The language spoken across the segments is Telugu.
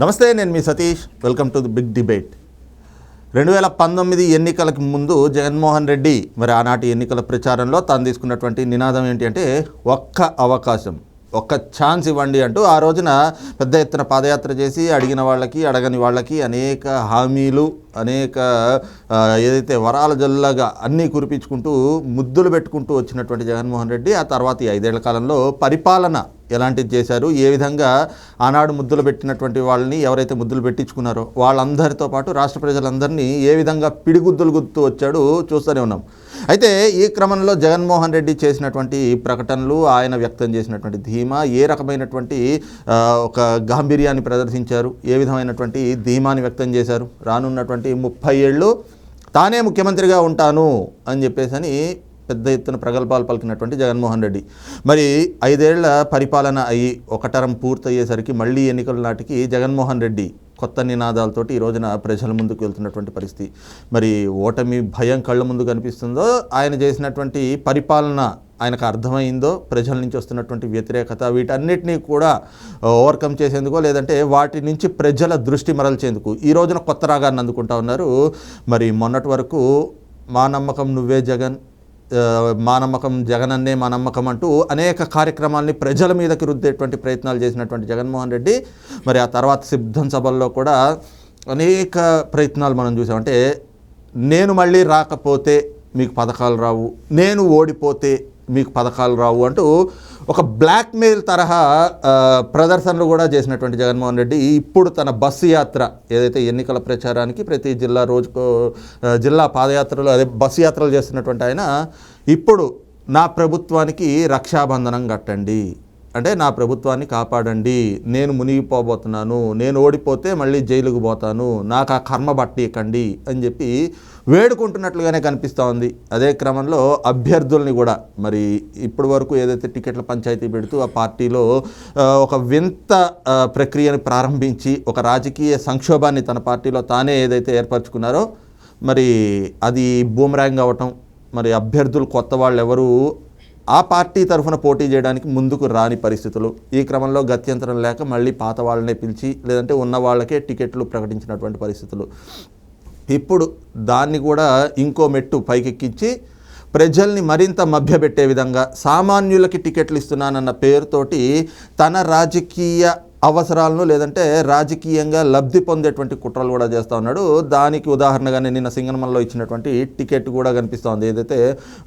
నమస్తే నేను మీ Satish. Welcome to the big debate రెండు వేల పంతొమ్మిది ఎన్నికలకు ముందు జగన్మోహన్ రెడ్డి మరి ఆనాటి ఎన్నికల ప్రచారంలో తాను తీసుకున్నటువంటి నినాదం ఏంటి అంటే ఒక్క అవకాశం. ఒక్క ఛాన్స్ ఇవ్వండి అంటూ ఆ రోజున పెద్ద ఎత్తున పాదయాత్ర చేసి అడిగిన వాళ్ళకి అడగని వాళ్ళకి అనేక హామీలు అనేక ఏదైతే వరాల జల్లగా అన్నీ కురిపించుకుంటూ ముద్దులు పెట్టుకుంటూ వచ్చినటువంటి జగన్మోహన్ రెడ్డి ఆ తర్వాత ఈ ఐదేళ్ళ కాలంలో పరిపాలన ఎలాంటిది చేశారు ఏ విధంగా ఆనాడు ముద్దులు పెట్టినటువంటి వాళ్ళని ఎవరైతే ముద్దులు పెట్టించుకున్నారో వాళ్ళందరితో పాటు రాష్ట్ర ప్రజలందరినీ ఏ విధంగా పిడిగుద్దులు గుద్దుతూ వచ్చాడు చూస్తూనే ఉన్నాం. అయితే ఈ క్రమంలో జగన్మోహన్ రెడ్డి చేసినటువంటి ప్రకటనలు ఆయన వ్యక్తం చేసినటువంటి ధీమా ఏ రకమైనటువంటి ఒక గాంభీర్యాన్ని ప్రదర్శించారు? ఏ విధమైనటువంటి ధీమాని వ్యక్తం చేశారు? రానున్నటువంటి ముప్పై ఏళ్ళు తానే ముఖ్యమంత్రిగా ఉంటాను అని చెప్పేసి అని పెద్ద ఎత్తున ప్రగల్భాలు పలికినటువంటి జగన్మోహన్ రెడ్డి. మరి ఐదేళ్ళ పరిపాలన అయ్యి ఒకటరం పూర్తయ్యేసరికి మళ్ళీ ఎన్నికల నాటికి జగన్మోహన్ రెడ్డి కొత్త నినాదాలతోటి ఈ రోజున ప్రజల ముందుకు వెళ్తున్నటువంటి పరిస్థితి. మరి ఓటమి భయం కళ్ళ ముందు కనిపిస్తుందో ఆయన చేసినటువంటి పరిపాలన ఆయనకు అర్థమైందో ప్రజల నుంచి వస్తున్నటువంటి వ్యతిరేకత వీటన్నిటినీ కూడా ఓవర్కమ్ చేసేందుకో లేదంటే వాటి నుంచి ప్రజల దృష్టి మరల్చేందుకు ఈ రోజున కొత్త రాగాన్ని అందుకుంటా ఉన్నారు. మరి మొన్నటి వరకు మా నమ్మకం నువ్వే జగన్ మా నమ్మకం జగనన్నే మా నమ్మకం అంటూ అనేక కార్యక్రమాల్ని ప్రజల మీదకి రుద్దేటువంటి ప్రయత్నాలు చేసినటువంటి జగన్మోహన్ రెడ్డి. మరి ఆ తర్వాత సిద్ధం సభల్లో కూడా అనేక ప్రయత్నాలు మనం చూసాం. అంటే నేను మళ్ళీ రాకపోతే మీకు పథకాలు రావు నేను ఓడిపోతే మీకు పథకాలు రావు అంటూ ఒక బ్లాక్మెయిల్ తరహా ప్రదర్శనలు కూడా చేసినటువంటి జగన్మోహన్ రెడ్డి ఇప్పుడు తన బస్సు యాత్ర ఏదైతే ఎన్నికల ప్రచారానికి ప్రతి జిల్లా రోజుకో జిల్లా పాదయాత్రలు అదే బస్సు యాత్రలు చేస్తున్నటువంటి ఆయన ఇప్పుడు నా ప్రభుత్వానికి రక్షాబంధనం కట్టండి. అంటే నా ప్రభుత్వాన్ని కాపాడండి నేను మునిగిపోబోతున్నాను నేను ఓడిపోతే మళ్ళీ జైలుకు పోతాను నాకు ఆ కర్మ బట్టికండి అని చెప్పి వేడుకుంటున్నట్లుగానే కనిపిస్తూ ఉంది. అదే క్రమంలో అభ్యర్థుల్ని కూడా మరి ఇప్పటి వరకు ఏదైతే టికెట్ల పంచాయతీ పెడుతూ ఆ పార్టీలో ఒక వింత ప్రక్రియను ప్రారంభించి ఒక రాజకీయ సంక్షోభాన్ని తన పార్టీలో తానే ఏదైతే ఏర్పరచుకున్నారో మరి అది బూమరాంగ్ అవ్వటం మరి అభ్యర్థులు కొత్త వాళ్ళు ఎవరు ఆ పార్టీ తరఫున పోటీ చేయడానికి ముందుకు రాని పరిస్థితులు. ఈ క్రమంలో గత్యంతరం లేక మళ్ళీ పాత వాళ్ళనే పిలిచి లేదంటే ఉన్న వాళ్ళకే టికెట్లు ప్రకటించినటువంటి పరిస్థితులు. ఇప్పుడు దాన్ని కూడా ఇంకో మెట్టు పైకెక్కించి ప్రజల్ని మరింత మభ్యపెట్టే విధంగా సామాన్యులకి టికెట్లు ఇస్తున్నానన్న పేరుతోటి తన రాజకీయ అవసరాలను లేదంటే రాజకీయంగా లబ్ధి పొందేటువంటి కుట్రలు కూడా చేస్తూ ఉన్నాడు. దానికి ఉదాహరణగానే నిన్న సింగనమల్లో ఇచ్చినటువంటి టికెట్ కూడా కనిపిస్తోంది. ఏదైతే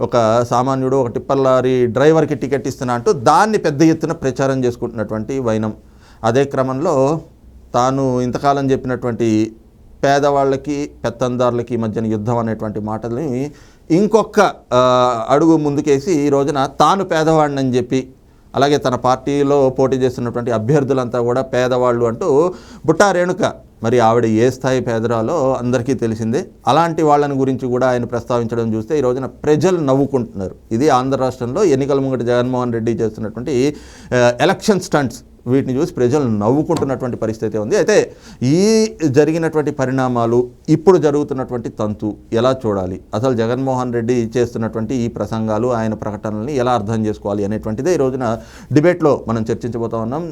ఒక సామాన్యుడు ఒక టిప్పర్ లారీ డ్రైవర్కి టికెట్ ఇస్తున్నా అంటూ దాన్ని పెద్ద ఎత్తున ప్రచారం చేసుకుంటున్నటువంటి వైనం. అదే క్రమంలో తాను ఇంతకాలం చెప్పినటువంటి పేదవాళ్ళకి పెత్తందారులకి మధ్యన యుద్ధం అనేటువంటి మాటల్ని ఇంకొక అడుగు ముందుకేసి ఈ రోజున తాను పేదవాడిని అని చెప్పి అలాగే తన పార్టీలో పోటీ చేస్తున్నటువంటి అభ్యర్థులంతా కూడా పేదవాళ్ళు అంటూ బుట్టా రేణుక మరి ఆవిడ ఏ స్థాయి పేదరాలో అందరికీ తెలిసిందే. అలాంటి వాళ్ళని గురించి కూడా ఆయన ప్రస్తావించడం చూస్తే ఈ రోజున ప్రజలు నవ్వుకుంటున్నారు. ఇది ఆంధ్ర రాష్ట్రంలో ఎన్నికల ముంగట జగన్మోహన్ రెడ్డి చేస్తున్నటువంటి ఎలక్షన్ స్టంట్స్. వీటిని చూసి ప్రజలు నవ్వుకుంటున్నటువంటి పరిస్థితి ఉంది. అయితే ఈ జరిగినటువంటి పరిణామాలు ఇప్పుడు జరుగుతున్నటువంటి తంతు ఎలా చూడాలి? అసలు జగన్మోహన్ రెడ్డి చేస్తున్నటువంటి ఈ ప్రసంగాలు ఆయన ప్రకటనల్ని ఎలా అర్థం చేసుకోవాలి అనేటువంటిదే ఈ రోజున డిబేట్లో మనం చర్చించబోతా ఉన్నాం.